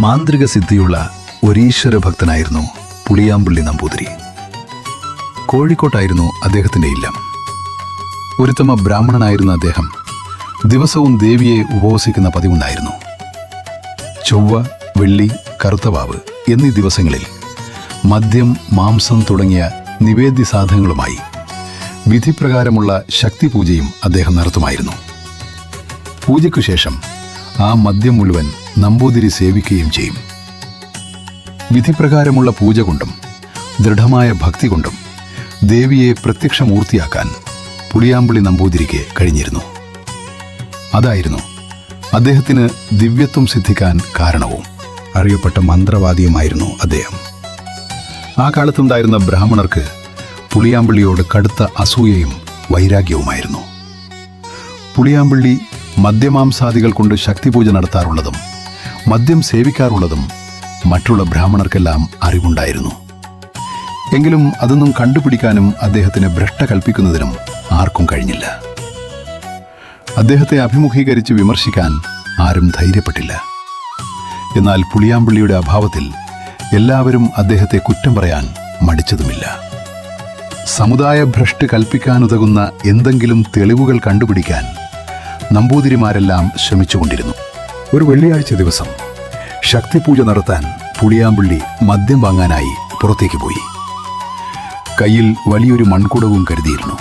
മാന്ത്രിക സിദ്ധിയുള്ള ഒരീശ്വര ഭക്തനായിരുന്നു പുളിയാമ്പള്ളി നമ്പൂതിരി. കോഴിക്കോട്ടായിരുന്നു അദ്ദേഹത്തിന്റെ ഇല്ലം. ഒരുത്തമ ബ്രാഹ്മണനായിരുന്ന അദ്ദേഹം ദിവസവും ദേവിയെ ഉപവസിക്കുന്ന പതിവുണ്ടായിരുന്നു. ചൊവ്വ വെള്ളി കറുത്തവാവ് എന്നീ ദിവസങ്ങളിൽ മദ്യം മാംസം തുടങ്ങിയ നിവേദ്യ സാധനങ്ങളുമായി വിധിപ്രകാരമുള്ള ശക്തിപൂജയും അദ്ദേഹം നടത്തുമായിരുന്നു. പൂജയ്ക്കു ശേഷം ആ മദ്യം മുഴുവൻ നമ്പൂതിരി സേവിക്കുകയും ചെയ്യും. വിധിപ്രകാരമുള്ള പൂജ കൊണ്ടും ദൃഢമായ ഭക്തി കൊണ്ടും ദേവിയെ പ്രത്യക്ഷമൂർത്തിയാക്കാൻ പുളിയാമ്പുളി നമ്പൂതിരിക്ക് കഴിഞ്ഞിരുന്നു. അതായിരുന്നു അദ്ദേഹത്തിന് ദിവ്യത്വം സിദ്ധിക്കാൻ കാരണവും. അറിയപ്പെട്ട മന്ത്രവാദിയുമായിരുന്നു അദ്ദേഹം. ആ കാലത്തുണ്ടായിരുന്ന ബ്രാഹ്മണർക്ക് പുളിയാമ്പള്ളിയോട് കടുത്ത അസൂയയും വൈരാഗ്യവുമായിരുന്നു. പുളിയാമ്പള്ളി മദ്യമാംസാദികൾ കൊണ്ട് ശക്തിപൂജ നടത്താറുള്ളതും മദ്യം സേവിക്കാറുള്ളതും മറ്റുള്ള ബ്രാഹ്മണർക്കെല്ലാം അറിവുണ്ടായിരുന്നു. എങ്കിലും അതൊന്നും കണ്ടുപിടിക്കാനും അദ്ദേഹത്തിന് ഭ്രഷ്ട കൽപ്പിക്കുന്നതിനും ആർക്കും കഴിഞ്ഞില്ല. അദ്ദേഹത്തെ അഭിമുഖീകരിച്ച് വിമർശിക്കാൻ ആരും ധൈര്യപ്പെട്ടില്ല. എന്നാൽ പുളിയാമ്പള്ളിയുടെ അഭാവത്തിൽ എല്ലാവരും അദ്ദേഹത്തെ കുറ്റം പറയാൻ മടിച്ചതുമില്ല. സമുദായ ഭ്രഷ്ട് കൽപ്പിക്കാനുതകുന്ന എന്തെങ്കിലും തെളിവുകൾ കണ്ടുപിടിക്കാൻ നമ്പൂതിരിമാരെല്ലാം ശ്രമിച്ചുകൊണ്ടിരുന്നു. ഒരു വെള്ളിയാഴ്ച ദിവസം ശക്തിപൂജ നടത്താൻ പുളിയാമ്പള്ളി മദ്യം വാങ്ങാനായി പുറത്തേക്ക് പോയി. കയ്യിൽ വലിയൊരു മൺകുടവും കരുതിയിരുന്നു.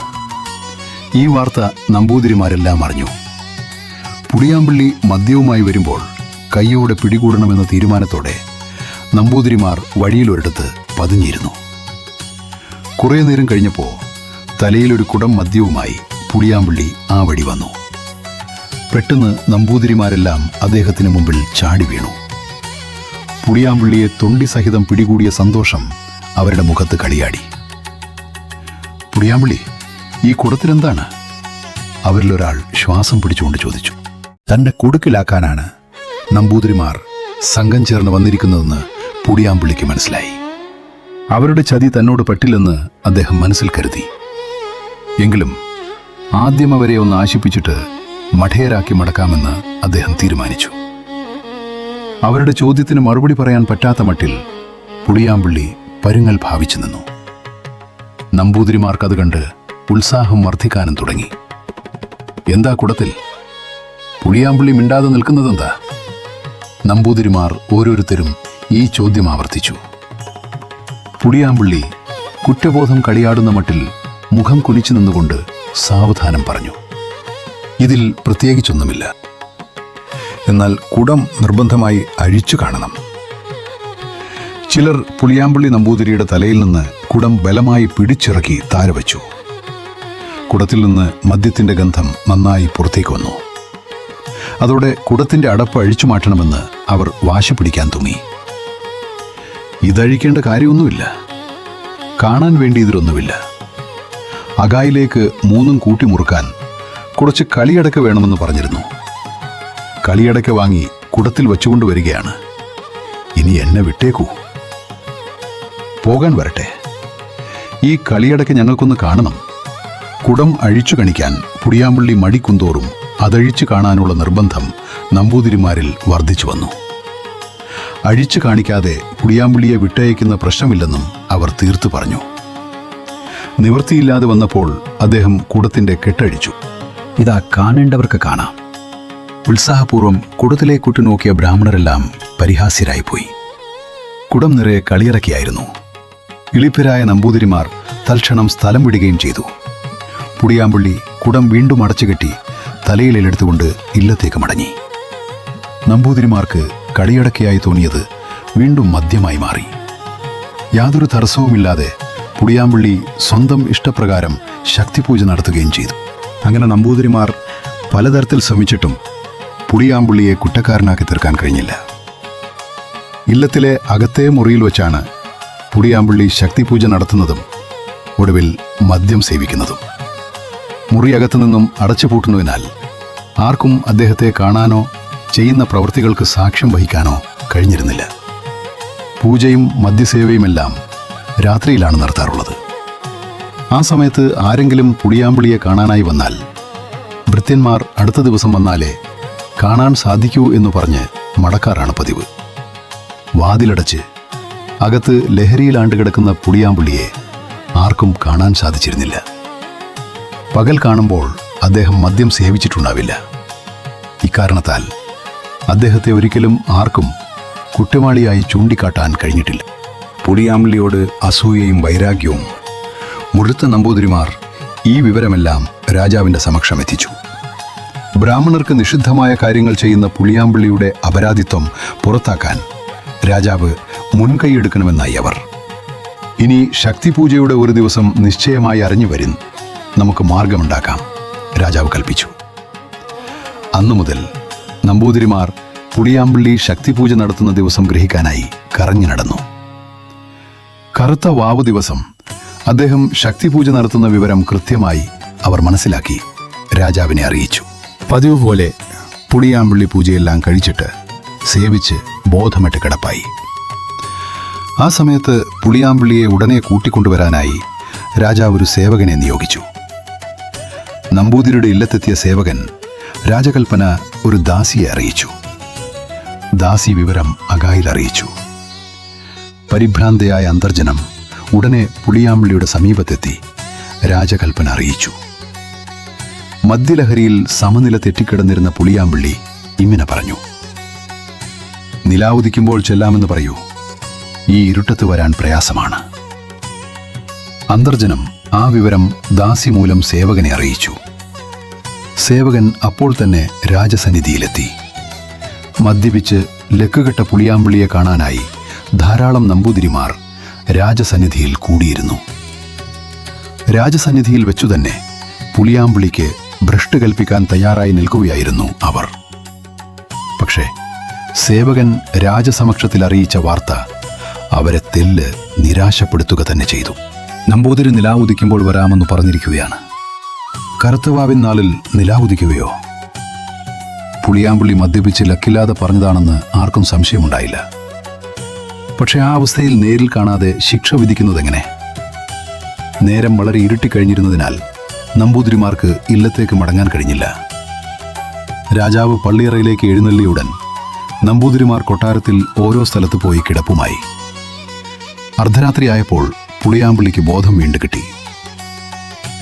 ഈ വാർത്ത നമ്പൂതിരിമാരെല്ലാം അറിഞ്ഞു. പുളിയാമ്പള്ളി മദ്യവുമായി വരുമ്പോൾ കൈയോടെ പിടികൂടണമെന്ന തീരുമാനത്തോടെ നമ്പൂതിരിമാർ വഴിയിലൊരിടത്ത് പതുങ്ങിയിരുന്നു കുറേ നേരം കഴിഞ്ഞപ്പോൾ തലയിലൊരു കുടം മദ്യവുമായി പുളിയാമ്പള്ളി ആ വഴി വന്നു. പെട്ടെന്ന് നമ്പൂതിരിമാരെല്ലാം അദ്ദേഹത്തിന് മുമ്പിൽ ചാടി വീണു. പുളിയാമ്പുള്ളിയെ തൊണ്ടി സഹിതം പിടികൂടിയ സന്തോഷം അവരുടെ മുഖത്ത് കളിയാടി. പുളിയാമ്പുള്ളി ഈ കുടത്തിലെന്താണ്? അവരിലൊരാൾ ശ്വാസം പിടിച്ചുകൊണ്ട് ചോദിച്ചു. തന്റെ കുടുക്കിലാക്കാനാണ് നമ്പൂതിരിമാർ സംഘം ചേർന്ന് വന്നിരിക്കുന്നതെന്ന് പുളിയാമ്പള്ളിക്ക് മനസ്സിലായി. അവരുടെ ചതി തന്നോട് പറ്റില്ലെന്ന് അദ്ദേഹം മനസ്സിൽ കരുതി. എങ്കിലും ആദ്യം അവരെ ഒന്ന് ആശിപ്പിച്ചിട്ട് മഠയരാക്കി മടക്കാമെന്ന് അദ്ദേഹം തീരുമാനിച്ചു. അവരുടെ ചോദ്യത്തിന് മറുപടി പറയാൻ പറ്റാത്ത മട്ടിൽ പുളിയാമ്പള്ളി പരുങ്ങൽ ഭാവിച്ചു നിന്നു. നമ്പൂതിരിമാർക്കത് കണ്ട് ഉത്സാഹം വർദ്ധിക്കാനും തുടങ്ങി. എന്താ കുടത്തിൽ? പുളിയാമ്പള്ളി മിണ്ടാതെ നിൽക്കുന്നതെന്താ? നമ്പൂതിരിമാർ ഓരോരുത്തരും ഈ ചോദ്യം ആവർത്തിച്ചു. പുളിയാമ്പള്ളി കുറ്റബോധം കളിയാടുന്ന മട്ടിൽ മുഖം കുനിച്ചു നിന്നുകൊണ്ട് സാവധാനം പറഞ്ഞു. ഇതിൽ പ്രത്യേകിച്ചൊന്നുമില്ല. എന്നാൽ കുടം നിർബന്ധമായി അഴിച്ചു കാണണം. ചിലർ പുളിയാമ്പള്ളി നമ്പൂതിരിയുടെ തലയിൽ നിന്ന് കുടം ബലമായി പിടിച്ചിറക്കി താരവച്ചു കുടത്തിൽ നിന്ന് മദ്യത്തിന്റെ ഗന്ധം നന്നായി പുറത്തേക്ക് വന്നു. അതോടെ കുടത്തിന്റെ അടപ്പ് അഴിച്ചു മാറ്റണമെന്ന് അവർ വാശി പിടിക്കാൻ തുങ്ങി. ഇതഴിക്കേണ്ട കാര്യമൊന്നുമില്ല. കാണാൻ വേണ്ടി ഇതിലൊന്നുമില്ല. അകായിലേക്ക് മൂന്നും കൂട്ടി മുറുക്കാൻ കുറച്ച് കളിയടക്ക വേണമെന്ന് പറഞ്ഞിരുന്നു. കളിയടക്ക വാങ്ങി കുടത്തിൽ വെച്ചുകൊണ്ട് വരികയാണ്. ഇനി എന്നെ വിട്ടേക്കൂ. പോകാൻ വരട്ടെ. ഈ കളിയടക്ക ഞങ്ങൾക്കൊന്ന് കാണണം. കുടം അഴിച്ചു കണിക്കാൻ പുടിയാമ്പള്ളി മടിക്കുന്തോറും അതഴിച്ചു കാണാനുള്ള നിർബന്ധം നമ്പൂതിരിമാരിൽ വർദ്ധിച്ചു വന്നു. അഴിച്ചു കാണിക്കാതെ പുടിയാമ്പള്ളിയെ വിട്ടയക്കുന്ന പ്രശ്നമില്ലെന്നും അവർ തീർത്തു പറഞ്ഞു. നിവൃത്തിയില്ലാതെ വന്നപ്പോൾ അദ്ദേഹം കുടത്തിന്റെ കെട്ടഴിച്ചു. ഇതാ കാണേണ്ടവർക്ക് കാണാം. ഉത്സാഹപൂർവം കുടത്തിലേക്കുറ്റു നോക്കിയ ബ്രാഹ്മണരെല്ലാം പരിഹാസ്യരായിപ്പോയി. കുടം നിറയെ കളിയിറക്കിയായിരുന്നു. ഇളിപ്പരായ നമ്പൂതിരിമാർ തൽക്ഷണം സ്ഥലം വിടുകയും ചെയ്തു. പുടിയാമ്പുള്ളി കുടം വീണ്ടും അടച്ചുകെട്ടി തലയിലെടുത്തുകൊണ്ട് ഇല്ലത്തേക്ക് മടങ്ങി. നമ്പൂതിരിമാർക്ക് കളിയടക്കയായി തോന്നിയത് വീണ്ടും മദ്യമായി മാറി. യാതൊരു തടസ്സവുമില്ലാതെ പുടിയാമ്പുള്ളി സ്വന്തം ഇഷ്ടപ്രകാരം ശക്തിപൂജ നടത്തുകയും ചെയ്തു. അങ്ങനെ നമ്പൂതിരിമാർ പലതരത്തിൽ ശ്രമിച്ചിട്ടും പുളിയാമ്പുള്ളിയെ കുറ്റക്കാരനാക്കി തീർക്കാൻ കഴിഞ്ഞില്ല. ഇല്ലത്തിലെ അകത്തെ മുറിയിൽ വെച്ചാണ് പുടിയാമ്പള്ളി ശക്തിപൂജ നടത്തുന്നതും ഒടുവിൽ മദ്യം സേവിക്കുന്നതും. മുറി അകത്തു നിന്നും അടച്ചുപൂട്ടുന്നതിനാൽ ആർക്കും അദ്ദേഹത്തെ കാണാനോ ചെയ്യുന്ന പ്രവൃത്തികൾക്ക് സാക്ഷ്യം വഹിക്കാനോ കഴിഞ്ഞിരുന്നില്ല. പൂജയും മദ്യസേവയുമെല്ലാം രാത്രിയിലാണ് നടത്താറുള്ളത്. ആ സമയത്ത് ആരെങ്കിലും പുളിയാമ്പുളിയെ കാണാനായി വന്നാൽ ഭൃത്യന്മാർ അടുത്ത ദിവസം വന്നാലേ കാണാൻ സാധിക്കൂ എന്ന് പറഞ്ഞ് മടക്കാറാണ് പതിവ്. വാതിലടച്ച് അകത്ത് ലഹരിയിലാണ്ട് കിടക്കുന്ന പുളിയാമ്പുള്ളിയെ ആർക്കും കാണാൻ സാധിച്ചിരുന്നില്ല. പകൽ കാണുമ്പോൾ അദ്ദേഹം മദ്യം സേവിച്ചിട്ടുണ്ടാവില്ല. ഇക്കാരണത്താൽ അദ്ദേഹത്തെ ഒരിക്കലും ആർക്കും കുട്ടിമാളിയായി ചൂണ്ടിക്കാട്ടാൻ കഴിഞ്ഞിട്ടില്ല. പുളിയാമ്പുള്ളിയോട് അസൂയയും വൈരാഗ്യവും മുഴുത്ത നമ്പൂതിരിമാർ ഈ വിവരമെല്ലാം രാജാവിന്റെ സമക്ഷം എത്തിച്ചു. ബ്രാഹ്മണർക്ക് നിഷിദ്ധമായ കാര്യങ്ങൾ ചെയ്യുന്ന പുളിയാമ്പള്ളിയുടെ അപരാധിത്വം പുറത്താക്കാൻ രാജാവ് മുൻകൈയെടുക്കണമെന്നായി അവർ. ഇനി ശക്തിപൂജയുടെ ഒരു ദിവസം നിശ്ചയമായി അറിഞ്ഞു വരും നമുക്ക് മാർഗമുണ്ടാക്കാം രാജാവ് കൽപ്പിച്ചു. അന്നു മുതൽ നമ്പൂതിരിമാർ പുളിയാമ്പള്ളി ശക്തിപൂജ നടത്തുന്ന ദിവസം ഗ്രഹിക്കാനായി കറങ്ങി നടന്നു. കറുത്ത വാവ് ദിവസം അദ്ദേഹം ശക്തിപൂജ നടത്തുന്ന വിവരം കൃത്യമായി അവർ മനസ്സിലാക്കി. രാജാവിനെ അറിയിച്ചു. പതിവ് പോലെ പുളിയാമ്പള്ളി പൂജയെല്ലാം കഴിച്ചിട്ട് സേവിച്ച് ബോധമിട്ട് കിടപ്പായി. ആ സമയത്ത് പുളിയാമ്പള്ളിയെ ഉടനെ കൂട്ടിക്കൊണ്ടുവരാനായി രാജാവ് ഒരു സേവകനെ നിയോഗിച്ചു. നമ്പൂതിരിയുടെ ഇല്ലത്തെത്തിയ സേവകൻ രാജകൽപ്പന ഒരു ദാസിയെ അറിയിച്ചു. ദാസി വിവരം അകായിൽ അറിയിച്ചു പരിഭ്രാന്തയായ അന്തർജനം ഉടനെ പുളിയാമ്പിളിയുടെ സമീപത്തെത്തി രാജകൽപ്പന അറിയിച്ചു. മദ്യലഹരിയിൽ സമനില തെറ്റിക്കിടന്നിരുന്ന പുളിയാമ്പിള്ളി ഇങ്ങനെ പറഞ്ഞു. നിലാവുദിക്കുമ്പോൾ ചെല്ലാമെന്ന് പറയൂ. ഈ ഇരുട്ടത്ത് വരാൻ പ്രയാസമാണ്. അന്തർജനം ആ വിവരം ദാസി മൂലം സേവകനെ അറിയിച്ചു. സേവകൻ അപ്പോൾ തന്നെ രാജസന്നിധിയിലെത്തി. മദ്യപിച്ച് ലക്കുകെട്ട പുളിയാമ്പിളിയെ കാണാനായി ധാരാളം നമ്പൂതിരിമാർ രാജസന്നിധിയിൽ കൂടിയിരുന്നു. രാജസന്നിധിയിൽ വെച്ചു തന്നെ പുളിയാമ്പിളിക്ക് ഭ്രഷ്ട് കൽപ്പിക്കാൻ തയ്യാറായി നിൽക്കുകയായിരുന്നു അവർ. പക്ഷേ സേവകൻ രാജസമക്ഷത്തിൽ അറിയിച്ച വാർത്ത അവരെ തെല്ല് നിരാശപ്പെടുത്തുക തന്നെ ചെയ്തു. നമ്പൂതിരി നിലാവുദിക്കുമ്പോൾ വരാമെന്ന് പറഞ്ഞിരിക്കുകയാണ്. കറുത്തവാവിൻ നാളിൽ നിലാവുദിക്കുകയോ? പുളിയാമ്പുള്ളി മദ്യപിച്ച് ലക്കില്ലാതെ പറഞ്ഞതാണെന്ന് ആർക്കും സംശയമുണ്ടായില്ല. പക്ഷെ ആ അവസ്ഥയിൽ നേരിൽ കാണാതെ ശിക്ഷ വിധിക്കുന്നതെങ്ങനെ? നേരം വളരെ ഇരുട്ടിക്കഴിഞ്ഞിരുന്നതിനാൽ നമ്പൂതിരിമാർക്ക് ഇല്ലത്തേക്ക് മടങ്ങാൻ കഴിഞ്ഞില്ല. രാജാവ് പള്ളിയറയിലേക്ക് എഴുന്നള്ളിയുടൻ നമ്പൂതിരിമാർ കൊട്ടാരത്തിൽ ഓരോ സ്ഥലത്ത് പോയി കിടപ്പുമായി. അർദ്ധരാത്രിയായപ്പോൾ പുളിയാമ്പിളിക്ക് ബോധം വീണ്ടു കിട്ടി.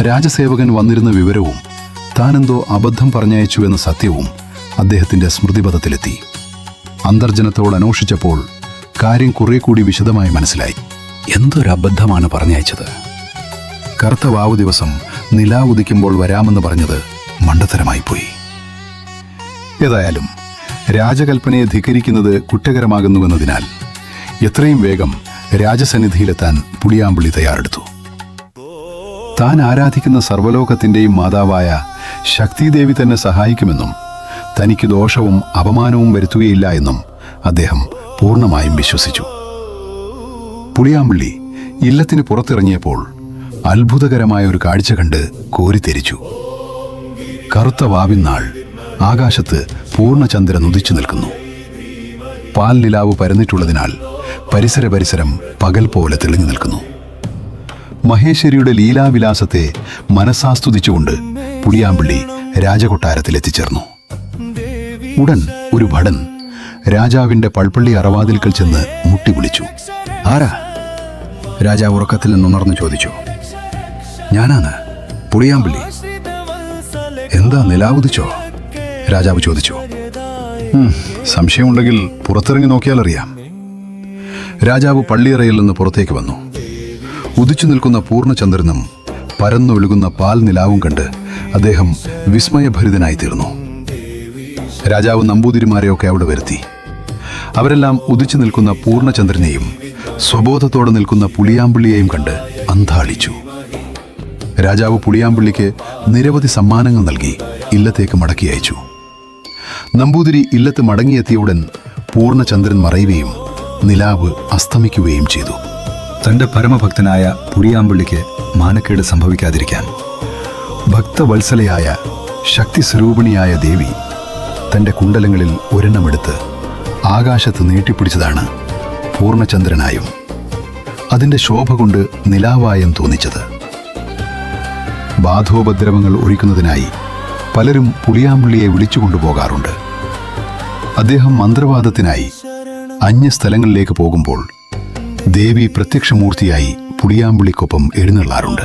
രാജസേവകൻ വന്നിരുന്ന വിവരവും താനെന്തോ അബദ്ധം പറഞ്ഞയച്ചു എന്ന സത്യവും അദ്ദേഹത്തിന്റെ സ്മൃതിപഥത്തിലെത്തി. അന്തർജനത്തോട് അന്വേഷിച്ചപ്പോൾ കാര്യം കുറെ കൂടി വിശദമായി മനസ്സിലായി. എന്തൊരു അബദ്ധമാണ് പറഞ്ഞയച്ചത്? കറുത്ത വാവു ദിവസം നിലാവുദിക്കുമ്പോൾ വരാമെന്ന് പറഞ്ഞത് മണ്ടത്തരമായിപ്പോയി ഏതായാലും രാജകൽപ്പനയെ ധിക്കരിക്കുന്നത് കുറ്റകരമാകുന്നുവെന്നതിനാൽ എത്രയും വേഗം രാജസന്നിധിയിലെത്താൻ പുളിയാമ്പള്ളി തയ്യാറെടുത്തു. താൻ ആരാധിക്കുന്ന സർവലോകത്തിന്റെയും മാതാവായ ശക്തിദേവി തന്നെ സഹായിക്കുമെന്നും തനിക്ക് ദോഷവും അപമാനവും വരുത്തുകയില്ല എന്നും അദ്ദേഹം പൂർണമായും വിശ്വസിച്ചു. പുളിയാമ്പള്ളി ഇല്ലത്തിന് പുറത്തിറങ്ങിയപ്പോൾ അത്ഭുതകരമായ ഒരു കാഴ്ച കണ്ട് കോരിത്തെരിച്ചു. കറുത്ത വാവിന്നാൾ ആകാശത്ത് പൂർണചന്ദ്രൻ ഉദിച്ചു നിൽക്കുന്നു. പാൽ നിലാവ് പരന്നിട്ടുള്ളതിനാൽ പരിസര പരിസരം പകൽ പോലെ തെളിഞ്ഞു നിൽക്കുന്നു. മഹേശ്വരിയുടെ ലീലാവിലാസത്തെ മനസ്സാസ്തുതിച്ചുകൊണ്ട് പുളിയാമ്പള്ളി രാജകൊട്ടാരത്തിൽ എത്തിച്ചേർന്നു. ഉടൻ ഒരു ഭടൻ രാജാവിന്റെ പൾപ്പള്ളി അറവാതിൽക്കൽ ചെന്ന് മുട്ടി വിളിച്ചു. ആരാ? രാജാവ് ഉറക്കത്തിൽ നിന്നുണർന്നു ചോദിച്ചു. ഞാനാണ് പുളിയാമ്പള്ളി. എന്താ നിലാവുദിച്ചോ രാജാവ് ചോദിച്ചു. "ഉം, സംശയമുണ്ടെങ്കിൽ പുറത്തിറങ്ങി നോക്കിയാൽ അറിയാം. രാജാവ് പള്ളിയറയിൽ നിന്ന് പുറത്തേക്ക് വന്നു. ഉദിച്ചു നിൽക്കുന്ന പൂർണചന്ദ്രനും പരന്നൊഴുകുന്ന പാൽ നിലാവും കണ്ട് അദ്ദേഹം വിസ്മയഭരിതനായി തീർന്നു രാജാവ് നമ്പൂതിരിമാരെയൊക്കെ അവിടെ വരുത്തി. അവരെല്ലാം ഉദിച്ചു നിൽക്കുന്ന പൂർണചന്ദ്രനെയും സ്വബോധത്തോടെ നിൽക്കുന്ന പുളിയാമ്പിള്ളിയെയും കണ്ട് അന്താളിച്ചു രാജാവ് പുളിയാമ്പിള്ളിക്ക് നിരവധി സമ്മാനങ്ങൾ നൽകി ഇല്ലത്തേക്ക് മടക്കി അയച്ചു. നമ്പൂതിരി ഇല്ലത്ത് മടങ്ങിയെത്തിയ ഉടൻ പൂർണചന്ദ്രൻ മറയുകയും നിലാവ് അസ്തമിക്കുകയും ചെയ്തു. തന്റെ പരമഭക്തനായ പുളിയാമ്പിള്ളിക്ക് മാനക്കേട് സംഭവിക്കാതിരിക്കാൻ ഭക്തവത്സലയായ ശക്തി സ്വരൂപിണിയായ ദേവി തന്റെ കുണ്ടലങ്ങളിൽ ഒരെണ്ണമെടുത്ത് ആകാശത്ത് നീട്ടിപ്പിടിച്ചതാണ് പൂർണചന്ദ്രനായും അതിന്റെ ശോഭ കൊണ്ട് നിലാവായം തോന്നിച്ചത്. ബാധോപദ്രവങ്ങൾ ഒഴിക്കുന്നതിനായി പലരും പുളിയാമ്പുള്ളിയെ വിളിച്ചു കൊണ്ടുപോകാറുണ്ട്. അദ്ദേഹം മന്ത്രവാദത്തിനായി അന്യസ്ഥലങ്ങളിലേക്ക് പോകുമ്പോൾ ദേവി പ്രത്യക്ഷമൂർത്തിയായി പുളിയാമ്പുളിക്കൊപ്പം എഴുന്നള്ളാറുണ്ട്.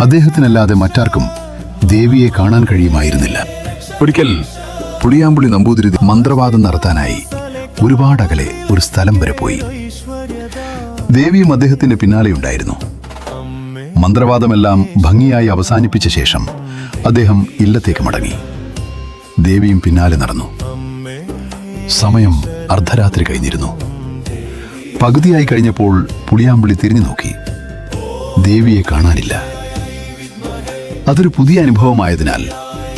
അദ്ദേഹത്തിനല്ലാതെ മറ്റാർക്കും ദേവിയെ കാണാൻ കഴിയുമായിരുന്നില്ല. ഒരിക്കൽ പുളിയാമ്പുളി നമ്പൂതിരി മന്ത്രവാദം നടത്താനായി ഒരുപാട് അകലെ ഒരു സ്ഥലം വരെ പോയി. ദേവിയും അദ്ദേഹത്തിന്റെ പിന്നാലെ ഉണ്ടായിരുന്നു. മന്ത്രവാദമെല്ലാം ഭംഗിയായി അവസാനിപ്പിച്ച ശേഷം അദ്ദേഹം ഇല്ലത്തേക്ക് മടങ്ങി. ദേവിയും പിന്നാലെ നടന്നു. സമയം അർദ്ധരാത്രി കഴിഞ്ഞിരുന്നു. പകുതിയായി കഴിഞ്ഞപ്പോൾ പുളിയാമ്പുളി തിരിഞ്ഞു നോക്കി. ദേവിയെ കാണാനില്ല. അതൊരു പുതിയ അനുഭവമായതിനാൽ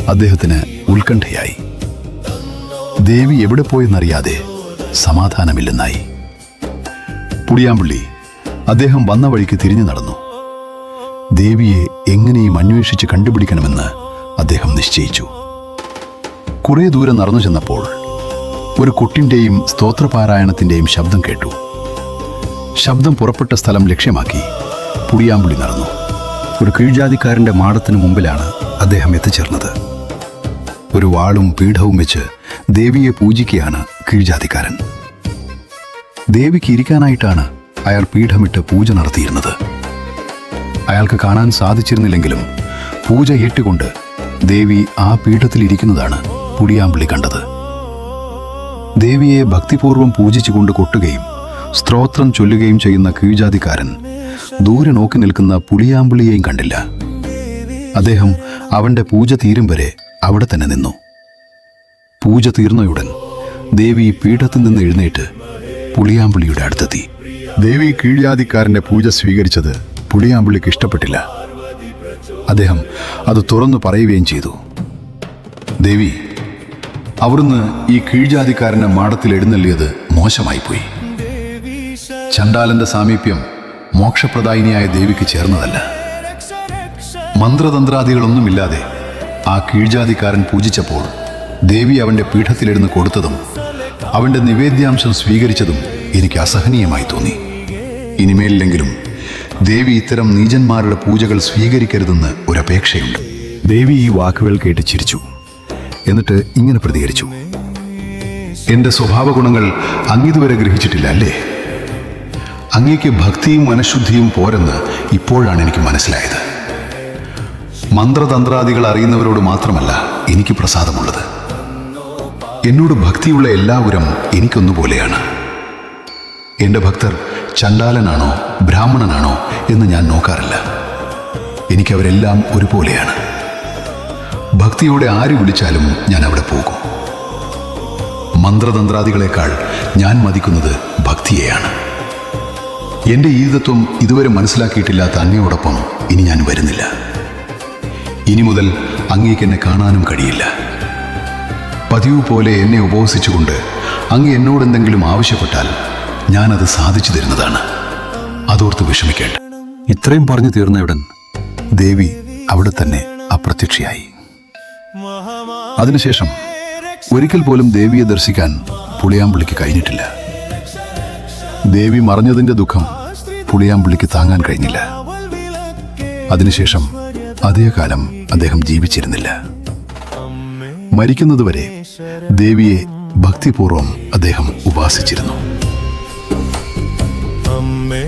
അദ്ദേഹത്തിന് ഉത്കണ്ഠയായി. ദേവി എവിടെ പോയെന്നറിയാതെ സമാധാനമില്ലെന്നായി. പുളിയാമ്പള്ളി അദ്ദേഹം വന്ന വഴിക്ക് തിരിഞ്ഞു നടന്നു. ദേവിയെ എങ്ങനെയും അന്വേഷിച്ച് കണ്ടുപിടിക്കണമെന്ന് അദ്ദേഹം നിശ്ചയിച്ചു. കുറേ ദൂരം നടന്നു ചെന്നപ്പോൾ ഒരു കുട്ടിന്റെയും സ്തോത്രപാരായണത്തിന്റെയും ശബ്ദം കേട്ടു. ശബ്ദം പുറപ്പെട്ട സ്ഥലം ലക്ഷ്യമാക്കി പുളിയാമ്പുളി നടന്നു. ഒരു കീഴ്ജാതിക്കാരന്റെ മാടത്തിന് മുമ്പിലാണ് അദ്ദേഹം എത്തിച്ചേർന്നത്. ഒരു വാളും പീഠവും വെച്ച് ദേവിയെ പൂജിക്കുകയാണ് കീഴ്ജാതിക്കാരൻ. ദേവിക്ക് ഇരിക്കാനായിട്ടാണ് അയാൾ പീഠമിട്ട് പൂജ നടത്തിയിരുന്നത്. അയാൾക്ക് കാണാൻ സാധിച്ചിരുന്നില്ലെങ്കിലും പൂജ ഏറ്റുകൊണ്ട് ദേവി ആ പീഠത്തിൽ ഇരിക്കുന്നതാണ് പുടിയാമ്പിളി കണ്ടത്. ദേവിയെ ഭക്തിപൂർവം പൂജിച്ചുകൊണ്ട് കൊട്ടുകയും സ്ത്രോത്രം ചൊല്ലുകയും ചെയ്യുന്ന കീഴ്ജാതിക്കാരൻ ദൂരെ നോക്കി നിൽക്കുന്ന പുളിയാമ്പിളിയെയും കണ്ടില്ല. അദ്ദേഹം അവന്റെ പൂജ തീരും വരെ അവിടെ തന്നെ നിന്നു. പൂജ തീർന്നയുടൻ ദേവി പീഠത്തിൽ നിന്ന് എഴുന്നേറ്റ് പുളിയാമ്പിളിയുടെ അടുത്തെത്തി. ദേവി കീഴ്ജാതിക്കാരന്റെ പൂജ സ്വീകരിച്ചത് പുളിയാമ്പുള്ളിക്ക് ഇഷ്ടപ്പെട്ടില്ല. അദ്ദേഹം അത് തുറന്നു പറയുകയും ചെയ്തു. ദേവി അവിടുന്ന് ഈ കീഴ്ജാതിക്കാരനെ മാടത്തിൽ എഴുന്നള്ളിയത് മോശമായിപ്പോയി. ചണ്ടാലന്റെ സാമീപ്യം മോക്ഷപ്രദായിനിയായ ദേവിക്ക് ചേർന്നതല്ല. മന്ത്രതന്ത്രാദികളൊന്നുമില്ലാതെ ആ കീഴ്ജാതിക്കാരൻ പൂജിച്ചപ്പോൾ ദേവി അവന്റെ പീഠത്തിലിരുന്ന് കൊടുത്തതും അവന്റെ നിവേദ്യാംശം സ്വീകരിച്ചതും എനിക്ക് അസഹനീയമായി തോന്നി. ഇനിമേലില്ലെങ്കിലും ദേവി ഇത്തരം നീചന്മാരുടെ പൂജകൾ സ്വീകരിക്കരുതെന്ന് ഒരപേക്ഷയുണ്ട്. ദേവി ഈ വാക്കുകൾ കേട്ട് ചിരിച്ചു. എന്നിട്ട് ഇങ്ങനെ പ്രതികരിച്ചു. എന്റെ സ്വഭാവ ഗുണങ്ങൾ അങ്ങിതുവരെ ഗ്രഹിച്ചിട്ടില്ല അല്ലേ? അങ്ങേക്ക് ഭക്തിയും മനഃശുദ്ധിയും പോരെന്ന് ഇപ്പോഴാണ് എനിക്ക് മനസ്സിലായത്. മന്ത്രതന്ത്രാദികൾ അറിയുന്നവരോട് മാത്രമല്ല എനിക്ക് പ്രസാദമുള്ളത്. എന്നോട് ഭക്തിയുള്ള എല്ലാവരും എനിക്കൊന്നുപോലെയാണ്. എന്റെ ഭക്തർ ചണ്ടാലനാണോ ബ്രാഹ്മണനാണോ എന്ന് ഞാൻ നോക്കാറില്ല. എനിക്കവരെല്ലാം ഒരുപോലെയാണ്. ഭക്തിയോടെ ആര് വിളിച്ചാലും ഞാൻ അവിടെ പോകും. മന്ത്രതന്ത്രാദികളെക്കാൾ ഞാൻ മതിക്കുന്നത് ഭക്തിയെയാണ്. എന്റെ ഈതത്വം ഇതുവരെ മനസ്സിലാക്കിയിട്ടില്ലാത്ത അങ്ങയോടൊപ്പം ഇനി ഞാൻ വരുന്നില്ല. ഇനി മുതൽ അങ്ങേക്ക് എന്നെ കാണാനും കഴിയില്ല. പതിവ് പോലെ എന്നെ ഉപവസിച്ചുകൊണ്ട് അങ്ങ് എന്നോട് എന്തെങ്കിലും ആവശ്യപ്പെട്ടാൽ ഞാനത് സാധിച്ചു തരുന്നതാണ്. അതോർത്ത് വിഷമിക്കേണ്ട. ഇത്രയും പറഞ്ഞു തീർന്നയുടൻ ദേവി അവിടെ തന്നെ അപ്രത്യക്ഷയായി. അതിനുശേഷം ഒരിക്കൽ പോലും ദേവിയെ ദർശിക്കാൻ പുളിയാമ്പുള്ളിക്ക് കഴിഞ്ഞിട്ടില്ല. ദേവി മറഞ്ഞതിന്റെ ദുഃഖം പുളിയാമ്പുള്ളിക്ക് താങ്ങാൻ കഴിഞ്ഞില്ല. അതിനുശേഷം അധികകാലം അദ്ദേഹം ജീവിച്ചിരുന്നില്ല. മരിക്കുന്നതുവരെ ദേവിയെ ഭക്തിപൂർവം അദ്ദേഹം ഉപാസിച്ചിരുന്നു. അമ്മേ